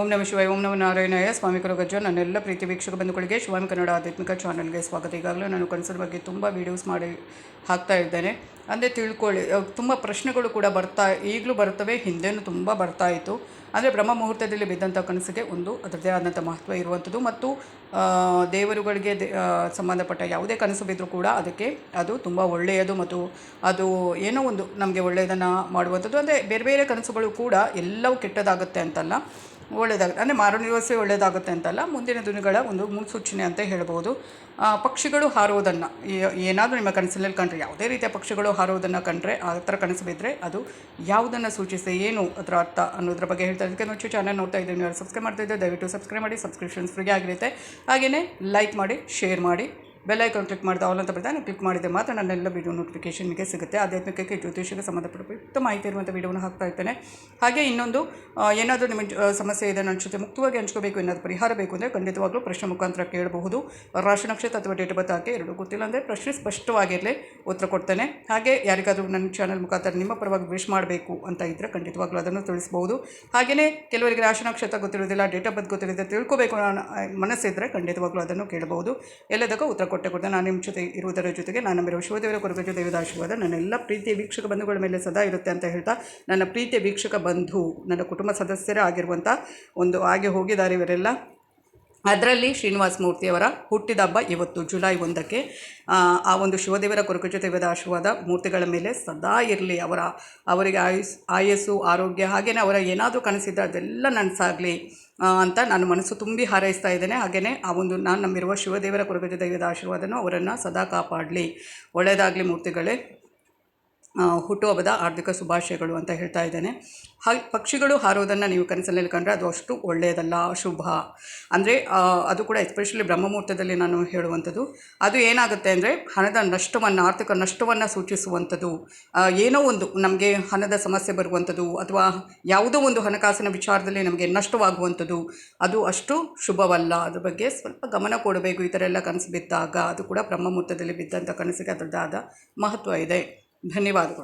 ಓಂ ನಮ ಶಿವಾಯ, ಓಂ ನಮ ನಾರಾಯಣಾಯ. ಸ್ವಾಮಿ ಕರುಗಜ್ಜ ನನ್ನೆಲ್ಲ ಪ್ರೀತಿ ವೀಕ್ಷಕ ಬಂಧುಗಳಿಗೆ ಶಿವಾಮಿ ಕನ್ನಡ ಆಧ್ಯಾತ್ಮಿಕ ಚಾನಲ್ಗೆ ಸ್ವಾಗತ. ಈಗಾಗಲೇ ನಾನು ಕನಸಿನ ಬಗ್ಗೆ ತುಂಬ ವೀಡಿಯೋಸ್ ಮಾಡಿ ಹಾಕ್ತಾ ಇದ್ದೇನೆ. ಅಂದರೆ ತಿಳ್ಕೊಳ್ಳಿ ತುಂಬ ಪ್ರಶ್ನೆಗಳು ಕೂಡ ಬರ್ತಾ, ಈಗಲೂ ಬರ್ತವೆ ಹಿಂದೆನೂ ತುಂಬ ಬರ್ತಾ ಇತ್ತು. ಅಂದರೆ ಬ್ರಹ್ಮ ಮುಹೂರ್ತದಲ್ಲಿ ಬಿದ್ದಂಥ ಕನಸಿಗೆ ಒಂದು ಅದರದೇ ಆದಂಥ ಮಹತ್ವ ಇರುವಂಥದ್ದು ಮತ್ತು ದೇವರುಗಳಿಗೆ ಸಂಬಂಧಪಟ್ಟ ಯಾವುದೇ ಕನಸು ಬಿದ್ದರೂ ಕೂಡ ಅದಕ್ಕೆ ಅದು ತುಂಬ ಒಳ್ಳೆಯದು ಮತ್ತು ಅದು ಏನೋ ಒಂದು ನಮಗೆ ಒಳ್ಳೆಯದನ್ನು ಮಾಡುವಂಥದ್ದು ಅಂದರೆ ಬೇರೆ ಬೇರೆ ಕನಸುಗಳು ಕೂಡ ಎಲ್ಲವೂ ಕೆಟ್ಟದಾಗುತ್ತೆ ಅಂತಲ್ಲ. ಒಳ್ಳೆಯದಾಗುತ್ತೆ ಅಂದರೆ ಮಾರು ದಿವಸ ಒಳ್ಳೆಯದಾಗುತ್ತೆ ಅಂತಲ್ಲ, ಮುಂದಿನ ದಿನಗಳ ಒಂದು ಮುನ್ಸೂಚನೆ ಅಂತ ಹೇಳ್ಬೋದು. ಪಕ್ಷಿಗಳು ಹಾರೋದನ್ನು ಏನಾದರೂ ನಿಮ್ಮ ಕನಸಿನಲ್ಲಿ ಕಂಡ್ರೆ, ಯಾವುದೇ ರೀತಿಯ ಪಕ್ಷಿಗಳು ಹಾರೋದನ್ನು ಕಂಡ್ರೆ, ಆ ಥರ ಕನಸು ಬಿದ್ದರೆ ಅದು ಯಾವುದನ್ನು ಸೂಚಿಸಿದೆ ಏನು ಅದರ ಅರ್ಥ ಅನ್ನೋದ್ರ ಬಗ್ಗೆ ಹೇಳ್ತಾ ಇದಕ್ಕೆ ಮುಂಚೆ ಚಾನಲ್ ನೋಡ್ತಾ ಇದ್ದೀನಿ. ಯಾರು ಸಬ್ಸ್ಕ್ರೈಬ್ ಮಾಡ್ತಾ ಇದ್ದೆ ದಯವಿಟ್ಟು ಸಬ್ಸ್ಕ್ರೈಬ್ ಮಾಡಿ ಸಬ್ಸ್ಕ್ರಿಪ್ಷನ್ಸ್ ಫ್ರೀ ಆಗಿರುತ್ತೆ. ಹಾಗೆಯೇ ಲೈಕ್ ಮಾಡಿ ಶೇರ್ ಮಾಡಿ. ಬೆಲ್ ಐಕಾನ್ ಕ್ಲಿಕ್ ಮಾಡಿದ ಆಲ್ ಅಂತ ಬರ್ತಾನೆ ಕ್ಲಿಕ್ ಮಾಡಿದೆ ಮಾತ್ರ ನನ್ನೆಲ್ಲ ವೀಡಿಯೋ ನೋಟಿಫಿಕೇಷನ್ ನಿಮಗೆ ಸಿಗುತ್ತೆ. ಆಧ್ಯಾತ್ಮಿಕಕ್ಕೆ ಸಂಬಂಧಪಟ್ಟ ಉಪಯುಕ್ತ ಮಾಹಿತಿ ಇರುವಂಥ ವೀಡಿಯೋನ ಹಾಕ್ತಾ ಇರ್ತೇನೆ. ಹಾಗೆ ಇನ್ನೊಂದು ಏನಾದರೂ ನಿಮ್ಮ ಸಮಸ್ಯೆ ಇದೆ, ನನ್ನ ಜೊತೆ ಮುಕ್ತವಾಗಿ ಹಂಚ್ಕೋಬೇಕು, ಏನಾದರೂ ಪರಿಹಾರ ಬೇಕು ಅಂದರೆ ಖಂಡಿತವಾಗ್ಲೂ ಪ್ರಶ್ನೆ ಮುಖಾಂತರ ಕೇಳಬಹುದು. ರಾಶಿ ನಕ್ಷತ್ರ ಅಥವಾ ಡೇಟ್ ಆಫ್ ಬರ್ತ್ ಹಾಕಿ ಎರಡು ಗೊತ್ತಿಲ್ಲ ಅಂದರೆ ಪ್ರಶ್ನೆ ಸ್ಪಷ್ಟವಾಗಿರಲಿ, ಉತ್ತರ ಕೊಡ್ತೇನೆ. ಹಾಗೆ ಯಾರಿಗಾದರೂ ನನ್ನ ಚಾನಲ್ ಮುಖಾಂತರ ನಿಮ್ಮ ಪರವಾಗಿ ವಿಶ್ ಮಾಡಬೇಕು ಅಂತ ಇದ್ದರೆ ಖಂಡಿತವಾಗ್ಲೂ ಅದನ್ನು ತಿಳಿಸ್ಬೋದು ಹಾಗೆಯೇ ಕೆಲವರಿಗೆ ರಾಶಿ ನಕ್ಷತ್ರ ಗೊತ್ತಿರೋದಿಲ್ಲ ಡೇಟ್ ಆಫ್ ಬರ್ತ್ ಗೊತ್ತಿರೋದಿಲ್ಲ, ತಿಳ್ಕೋಬೇಕು ಅನ್ನೋ ಮನಸ್ಸಿದ್ದರೆ ಖಂಡಿತವಾಗ್ಲೂ ಅದನ್ನು ಕೇಳಬಹುದು. ಎಲ್ಲದಕ್ಕೂ ಉತ್ತರ ಕೊಟ್ಟೆ ಕೊಡ್ತಾ ನಾನು ನಿಮ್ಮ ಜೊತೆ ಇರುವುದರ ಜೊತೆಗೆ ನಾನು ನಮ್ಮ ಶಿವದೇವರ ಕೊರಗಜ ದೇವದ ಆಶೀರ್ವಾದ ನನ್ನೆಲ್ಲ ಪ್ರೀತಿಯ ವೀಕ್ಷಕ ಬಂಧುಗಳ ಮೇಲೆ ಸದಾ ಇರುತ್ತೆ ಅಂತ ಹೇಳ್ತಾ, ನನ್ನ ಪ್ರೀತಿಯ ವೀಕ್ಷಕ ಬಂಧು, ನನ್ನ ಕುಟುಂಬ ಸದಸ್ಯರೇ ಆಗಿರುವಂಥ ಒಂದು ಹಾಗೆ ಹೋಗಿದ್ದಾರೆ ಇವರೆಲ್ಲ. ಅದರಲ್ಲಿ ಶ್ರೀನಿವಾಸ ಮೂರ್ತಿಯವರ ಹುಟ್ಟಿದ ಹಬ್ಬ ಇವತ್ತು ಜುಲೈ ಒಂದಕ್ಕೆ ಆ, ಒಂದು ಶಿವದೇವರ ಕೊರಕಜ ದೇವದ ಆಶೀರ್ವಾದ ಮೂರ್ತಿಗಳ ಮೇಲೆ ಸದಾ ಇರಲಿ. ಅವರ ಅವರಿಗೆ ಆಯುಸ್ ಆಯಸ್ಸು ಆರೋಗ್ಯ ಹಾಗೆಯೇ ಅವರ ಏನಾದರೂ ಕನಸಿದ್ರೆ ಅದೆಲ್ಲ ನನಸಾಗಲಿ ಅಂತ ನಾನು ಮನಸ್ಸು ತುಂಬಿ ಹಾರೈಸ್ತಾ ಇದ್ದೇನೆ. ಹಾಗೆಯೇ ಆ ಒಂದು ನಾನು ನಮ್ಮಿರುವ ಶಿವದೇವರ ಕೊರಗಜ ದೈವದ ಆಶೀರ್ವಾದನೂ ಅವರನ್ನು ಸದಾ ಕಾಪಾಡಲಿ. ಒಳ್ಳೆಯದಾಗಲಿ ಮೂರ್ತಿಗಳೇ. ಹುಟ್ಟುಹಬ್ಬದ ಆರ್ಥಿಕ ಶುಭಾಶಯಗಳು ಅಂತ ಹೇಳ್ತಾ ಇದ್ದೇನೆ. ಹಾಗೆ ಪಕ್ಷಿಗಳು ಹಾರೋದನ್ನು ನೀವು ಕನಸಲ್ಲಿ ಕಂಡ್ರೆ ಅದು ಅಷ್ಟು ಒಳ್ಳೆಯದಲ್ಲ, ಶುಭ. ಅಂದರೆ ಅದು ಕೂಡ ಎಸ್ಪೆಷಲಿ ಬ್ರಹ್ಮಮುಹೂರ್ತದಲ್ಲಿ ನಾನು ಹೇಳುವಂಥದ್ದು. ಅದು ಏನಾಗುತ್ತೆ ಅಂದರೆ, ಹಣದ ನಷ್ಟವನ್ನು, ಆರ್ಥಿಕ ನಷ್ಟವನ್ನು ಸೂಚಿಸುವಂಥದ್ದು. ಏನೋ ಒಂದು ನಮಗೆ ಹಣದ ಸಮಸ್ಯೆ ಬರುವಂಥದ್ದು, ಅಥವಾ ಯಾವುದೋ ಒಂದು ಹಣಕಾಸಿನ ವಿಚಾರದಲ್ಲಿ ನಮಗೆ ನಷ್ಟವಾಗುವಂಥದ್ದು, ಅದು ಅಷ್ಟು ಶುಭವಲ್ಲ. ಅದ್ರ ಬಗ್ಗೆ ಸ್ವಲ್ಪ ಗಮನ ಕೊಡಬೇಕು. ಈ ಥರ ಎಲ್ಲ ಕನಸು ಬಿದ್ದಾಗ, ಅದು ಕೂಡ ಬ್ರಹ್ಮಮುಹೂರ್ತದಲ್ಲಿ ಬಿದ್ದಂಥ ಕನಸಿಗೆ ಅದರದ್ದಾದ ಮಹತ್ವ ಇದೆ. धन्यवाद